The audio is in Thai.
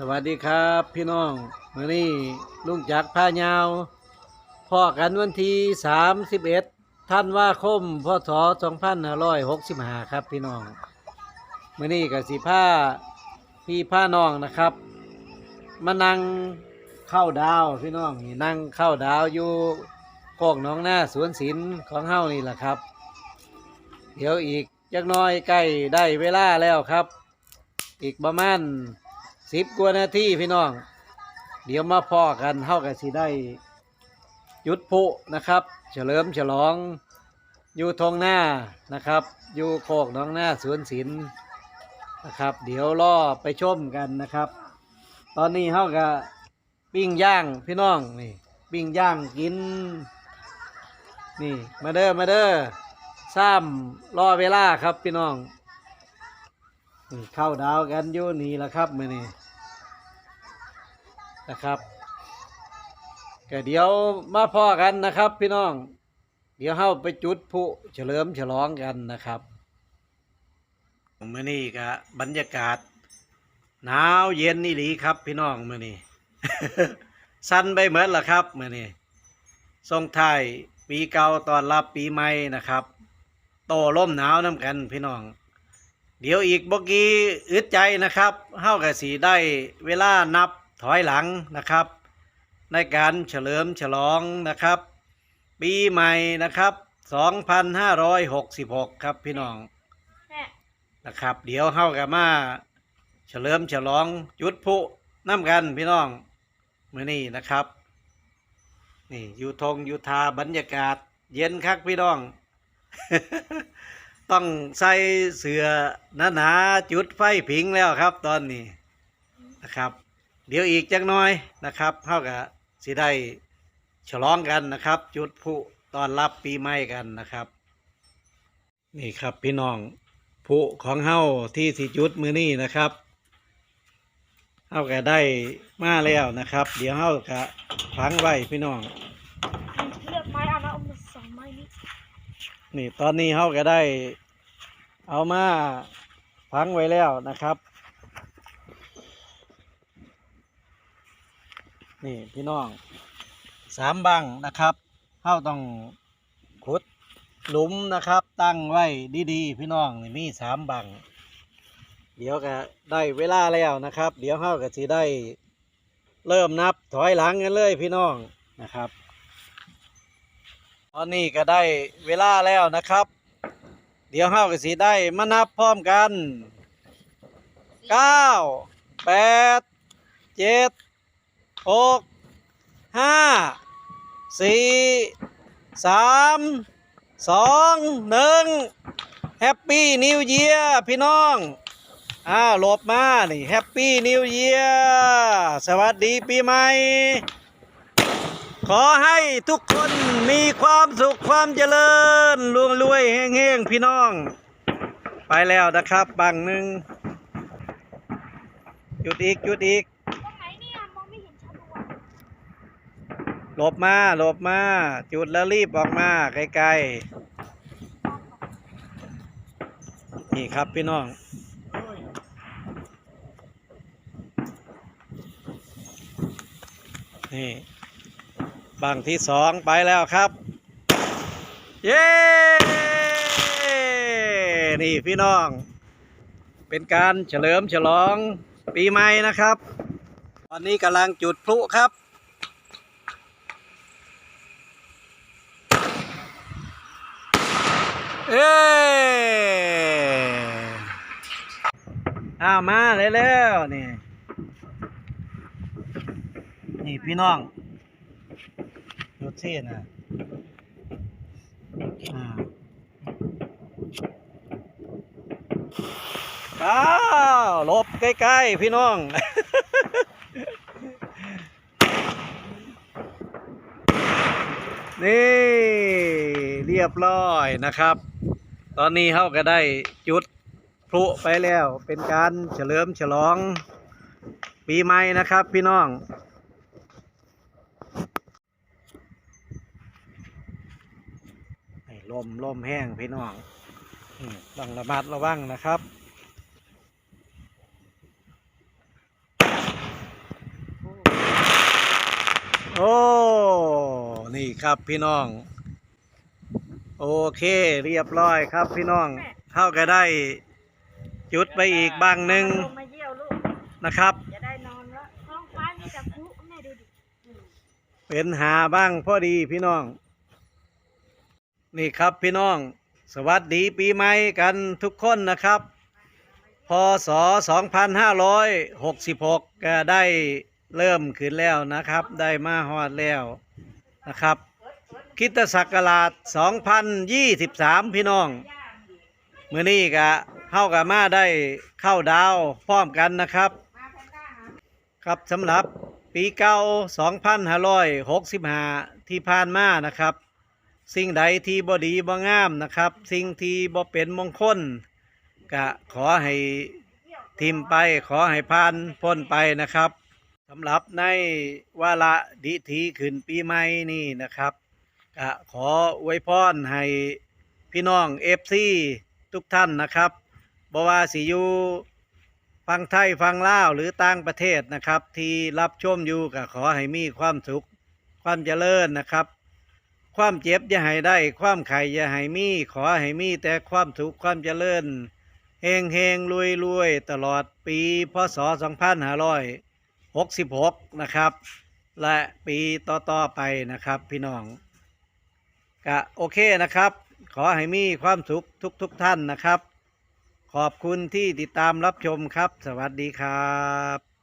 สวัสดีครับพี่น้องมื่อนี้ลุงจักรพายาวพ่อกันวันที่31ท่านว่าคมพศ2565 ครับพี่น้องมื่อนี้กับสีผ้าพี่ผ้าน้องนะครับ มานั่งเข้าดาวพี่น้องนี่นั่งเข้าดาวอยู่โคกน้องหน้าสวนศิลป์ของเฮานี่แหละครับ เดี๋ยวอีกจักน้อยใกล้ได้เวลาแล้วครับ อีกประมาณ สิบกว่านาทีพี่น้อง เดี๋ยวมาพ่อกันเท่ากับสิได้จุดพุนะครับ เฉลิมฉลอง อยู่ทงหน้านะครับ อยู่โคกน้องหน้าสวนศิลป์นะครับ เดี๋ยวรอไปชมกันนะครับ ตอนนี้เท่ากับปิ้งย่างพี่น้องนี่ปิ้งย่างกิน นี่มาเด้อมาเด้อซ้ำรอเวลาครับพี่น้อง นี่เข้าดาวกันอยู่นี่แหละครับมื่อนี้นะครับก็เดี๋ยวมาพ่อกันนะครับ พี่น้อง เดี๋ยวเข้าไปจุดพลุเฉลิมฉลองกันนะครับมื่อนี้ก็บรรยากาศ หนาวเย็นนี่หลีครับ พี่น้องมื่อนี้สั้นไปเหมือนละครับมื่อนี้ส่งไทยปีเก่าตอนรับปีใหม่นะครับ โตล่มหนาวน้ำกันพี่น้อง เดี๋ยวอีกบกี้อึดใจนะครับเฮากับสีได้เวลานับถอยหลังนะครับ ในการเฉลิมฉลองนะครับ ปีใหม่นะครับ 2566 ครับพี่น้องนะครับ เดี๋ยวเฮากับมา เฉลิมฉลองจุดพลุน้ำกันพี่น้องมื้อนี้นะครับ นี่อยู่ทงอยู่ทาบรรยากาศ เย็นคักพี่น้อง ต้องใส่เสือหนาๆจุดไฟผิงแล้วครับ ตอนนี้นะครับ เดี๋ยวอีกจักน้อยนะครับเท่ากับสิได้ฉลองกันนะครับ จุดพลุตอนรับปีใหม่กันนะครับ นี่ครับพี่น้องพลุของเฮาที่สิจุดมือนี้นะครับเฮาก็ได้มาแล้วนะครับ เดี๋ยวเฮาก็ฝังไว้พี่น้อง เลือกไม้เอานะเอามาสองไม้นี้ นี่ตอนนี้เขาก็ได้ เอามาพังไว้แล้วนะครับ นี่พี่น้องสามบังนะครับเขาต้องขุดหลุมนะครับ ตั้งไว้ดีๆ พี่น้องนี่มีสามบัง เดี๋ยวก็ได้เวลาแล้วนะครับ เดี๋ยวเขาก็สิได้เริ่มนับถอยหลังกันเลยพี่น้องนะครับ ตอนนี้ก็ได้เวลาแล้วนะครับ เดี๋ยวเฮาก็สิได้มานับพร้อมกันเก้าแปดเจ็ดหกห้าสี่สามสองหนึ่งแฮปปี้นิวเยียพี่น้องอ้าวหลบมานี่แฮปปี้นิวเยียสวัสดีปีใหม่ ขอให้ทุกคนมีความสุขความเจริญรวยรวยแห้งๆพี่น้อง ไปแล้วนะครับบังหนึ่งจุดอีกจุดอีกตรงไหนเนี่ยมองไม่เห็นชัดเลยหลบมาหลบมา จุดแล้วรีบออกมาไกลๆนี่ครับพี่น้องนี่ บังที่สองไปแล้วครับ เย้ นี่พี่น้อง เป็นการเฉลิมฉลองปีใหม่นะครับ ตอนนี้กำลังจุดพลุครับเอ้อ้ามาเลยแล้วนี่ นี่พี่น้อง ดูเส้นะอ่าอ้าวลบใกล้ๆพี่น้องนี่เรียบร้อยนะครับ ตอนนี้เขาก็ได้จุดพลุไปแล้วเป็นการเฉลิมฉลองปีใหม่นะครับพี่น้อง ลมลมแห้งพี่น้องต้องระมัดระวังนะครับโอ้นี่ครับพี่น้อง โอเคเรียบร้อยครับพี่น้องเท่าก็ได้ จุดไปอีกบางหนึ่งนะครับเป็นหาบ้างพอดีพี่น้อง นี่ครับพี่น้อง สวัสดีปีใหม่กันทุกคนนะครับ พศ 2566 ก็ได้เริ่มขึ้นแล้วนะครับ ได้มาฮอดแล้วนะครับคริดศักราช 2023 พี่น้อง มื่อนี้ก็เข้ากับมาได้เข้าดาวพร้อมกันนะครับ ครับสำหรับปีเก่า 2565 ที่ผ่านมานะครับ สิ่งใดที่บ่ดีบ่งามนะครับ สิ่งที่บ่เป็นมงคลก็ขอให้ทิมไปขอให้ผ่านพ้นไปนะครับสำหรับในวาระดิถีขึ้นปีใหม่นี่นะครับก็ขออวยพรให้พี่น้องเอฟซีทุกท่านนะครับบ่ว่าสิอยูฟังไทยฟังลาวหรือต่างประเทศนะครับ ที่รับชมอยู่ก็ขอให้มีความสุขความเจริญนะครับ ความเจ็บอย่าให้ได้ ความไข่อย่าให้มี ขอให้มี แต่ความสุขความเจริญเฮงเฮงรวยรวยตลอดปีพศ2566 นะครับ และปีต่อๆไปนะครับพี่น้องก็โอเคนะครับ ขอให้มีความสุขทุกๆทท่านนะครับ ขอบคุณที่ติดตามรับชมครับ สวัสดีครับ